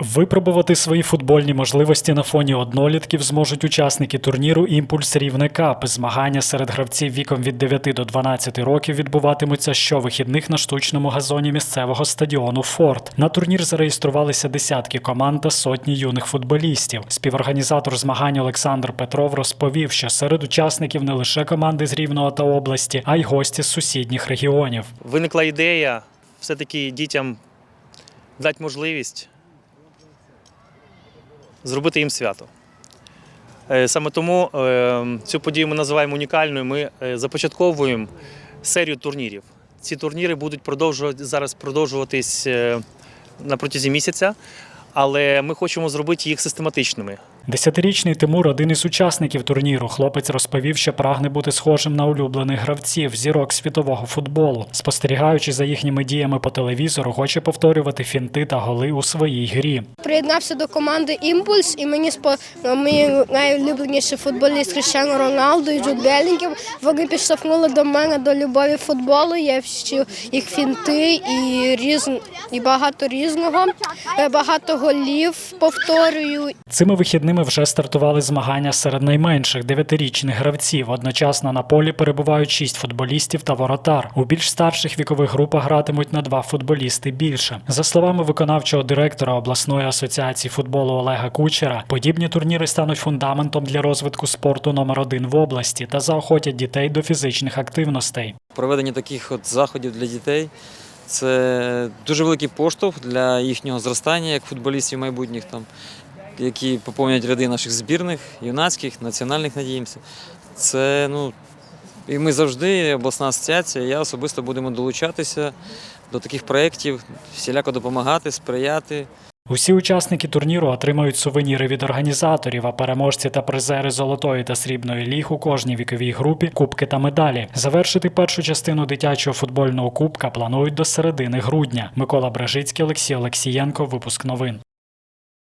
Випробувати свої футбольні можливості на фоні однолітків зможуть учасники турніру Імпульс Рівне Кап. Змагання серед гравців віком від 9 до 12 років відбуватимуться щовихідних на штучному газоні місцевого стадіону Форт. На турнір зареєструвалися десятки команд та сотні юних футболістів. Співорганізатор змагань Олександр Петров розповів, що серед учасників не лише команди з Рівного та області, а й гості з сусідніх регіонів. Виникла ідея все-таки дітям дати можливість зробити їм свято. Е, Саме тому е, цю подію ми називаємо унікальною. Ми е, започатковуємо серію турнірів. Ці турніри будуть продовжувати зараз продовжуватись е, на протязі місяця, але ми хочемо зробити їх систематичними. Десятирічний Тимур один із учасників турніру. Хлопець розповів, що прагне бути схожим на улюблених гравців, зірок світового футболу. Спостерігаючи за їхніми діями по телевізору, хоче повторювати фінти та голи у своїй грі. Приєднався до команди Імпульс, і мені спо мій найулюбленіший футболіст Кріштиану Роналду і Джуд Белінгем. Вони підштовхнули до мене до любові футболу. Я вчив їх фінти і різн... і багато різного, Е, багато голів повторюю. Цими вихідними вже стартували змагання серед найменших дев'ятирічних гравців. Одночасно на полі перебувають шість футболістів та воротар. У більш старших вікових групах гратимуть на два футболісти більше. За словами виконавчого директора обласної асоціації футболу Олега Кучера, подібні турніри стануть фундаментом для розвитку спорту номер один в області та заохотять дітей до фізичних активностей. Проведення таких от заходів для дітей це дуже великий поштовх для їхнього зростання як футболістів майбутніх, там, які поповнять ряди наших збірних, юнацьких, національних, надіємося. Це, ну, і ми завжди, обласна асоціація, я особисто будемо долучатися до таких проєктів, всіляко допомагати, сприяти. Усі учасники турніру отримають сувеніри від організаторів, а переможці та призери золотої та срібної ліг у кожній віковій групі, кубки та медалі. Завершити першу частину дитячого футбольного кубка планують до середини грудня. Микола Бражицький, Олексій Олексієнко. Випуск новин.